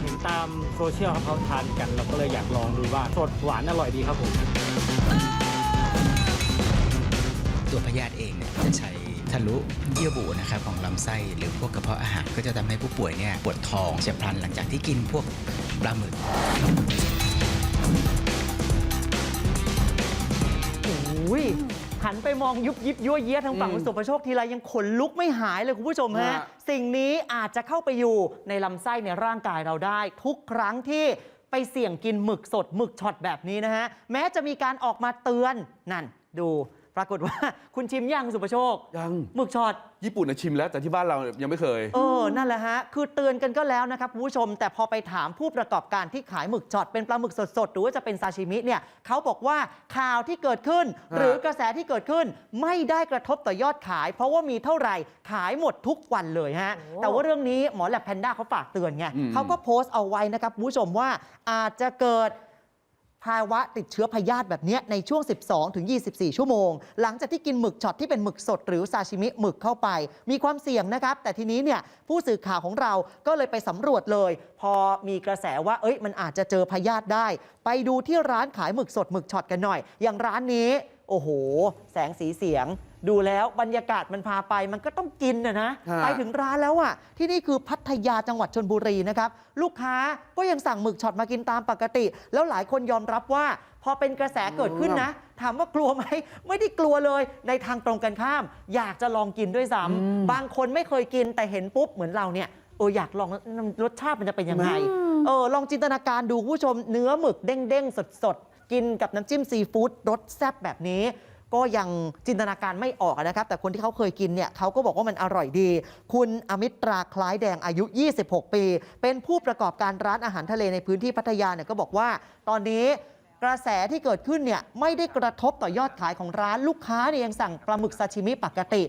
เห็นตามโซเชียลเขาทานกัน เราก็เลยอยากลองดูบ้างสดหวานอร่อยดีครับผมตัวพยาธิเองเนี่ยจะใช้ทะลุเยื่อบุนะครับของลำไส้หรือพวกกระเพาะอาหารก็จะทำให้ผู้ป่วยเนี่ยปวดท้องเฉียบพลันหลังจากที่กินพวกปลาหมึก หันไปมองยุบยิบยั่วเยี้ยทางฝั่งอืมคุณสุประโชคทีไรยังขนลุกไม่หายเลยคุณผู้ชมฮะฮะ สิ่งนี้อาจจะเข้าไปอยู่ในลำไส้ในร่างกายเราได้ ทุกครั้งที่ไปเสี่ยงกินหมึกสดหมึกช็อตแบบนี้นะฮะ แม้จะมีการออกมาเตือนนั่นดู ปรากฏว่า คุณชิมยังสุประโชคยังหมึกช็อตญี่ปุ่นนะชิมแล้วแต่ที่บ้านเรายังไม่เคย เออนั่นแหละฮะ คือเตือนกันก็แล้วนะครับคุณผู้ชม แต่พอไปถามผู้ประกอบการที่ขายหมึกช็อตเป็นปลาหมึกสดๆ หรือว่าจะเป็นซาชิมิเนี่ยเขาบอกว่าข่าวที่เกิดขึ้นฮะหรือกระแสที่เกิดขึ้นไม่ได้กระทบต่อยอดขาย เพราะว่ามีเท่าไหร่ขายหมดทุกวันเลยฮะโอ้แต่ว่าเรื่องนี้หมอแลบแพนด้าเขาฝากเตือนไงอืมเขาก็โพสต์เอาไว้นะครับคุณผู้ชมว่าอาจจะเกิด ภาวะติดเชื้อพยาธิแบบนี้ในช่วง 12 ถึง 24 ชั่วโมง หลังจากที่กินหมึกช็อตที่เป็นหมึกสดหรือซาชิมิหมึกเข้าไป มีความเสี่ยงนะครับ แต่ทีนี้เนี่ยผู้สื่อข่าวของเราก็เลยไปสำรวจเลย พอมีกระแสว่าเอ้ยมันอาจจะเจอพยาธิได้ ไปดูที่ร้านขายหมึกสดหมึกช็อตกันหน่อย อย่างร้านนี้ โอ้โห แสงสีเสียง ดูแล้วบรรยากาศมันพาไปมันก็ต้องกินนะนะฮะ ไปถึงร้านแล้วอะที่นี่คือพัทยาจังหวัดชนบุรีนะครับ ลูกค้าก็ยังสั่งหมึกช็อตมากินตามปกติ แล้วหลายคนยอมรับว่า พอเป็นกระแสเกิดขึ้นนะ ถามว่ากลัวไหม ไม่ได้กลัวเลยในทางตรงกันข้าม อยากจะลองกินด้วยซ้ำบางคนไม่เคยกินแต่เห็นปุ๊บเหมือนเราเนี่ยเอออยากลองรสชาติมันจะเป็นยังไงเออลองจินตนาการดูคุณผู้ชมเนื้อหมึกเด้งๆสดๆ กินกับน้ำจิ้มซีฟู้ดรสแซ่บแบบนี้ ก็ยังจินตนาการไม่ออกนะครับ แต่คนที่เขาเคยกินเนี่ยเขาก็บอกว่ามันอร่อยดี คุณอมิตราคล้ายแดงอายุ 26 ปี เป็นผู้ประกอบการร้านอาหารทะเลในพื้นที่พัทยาเนี่ยก็บอกว่า ตอนนี้กระแสที่เกิดขึ้นเนี่ยไม่ได้กระทบต่อยอดขายของร้านลูกค้าเนี่ยยังสั่งปลาหมึกซาชิมิปกติ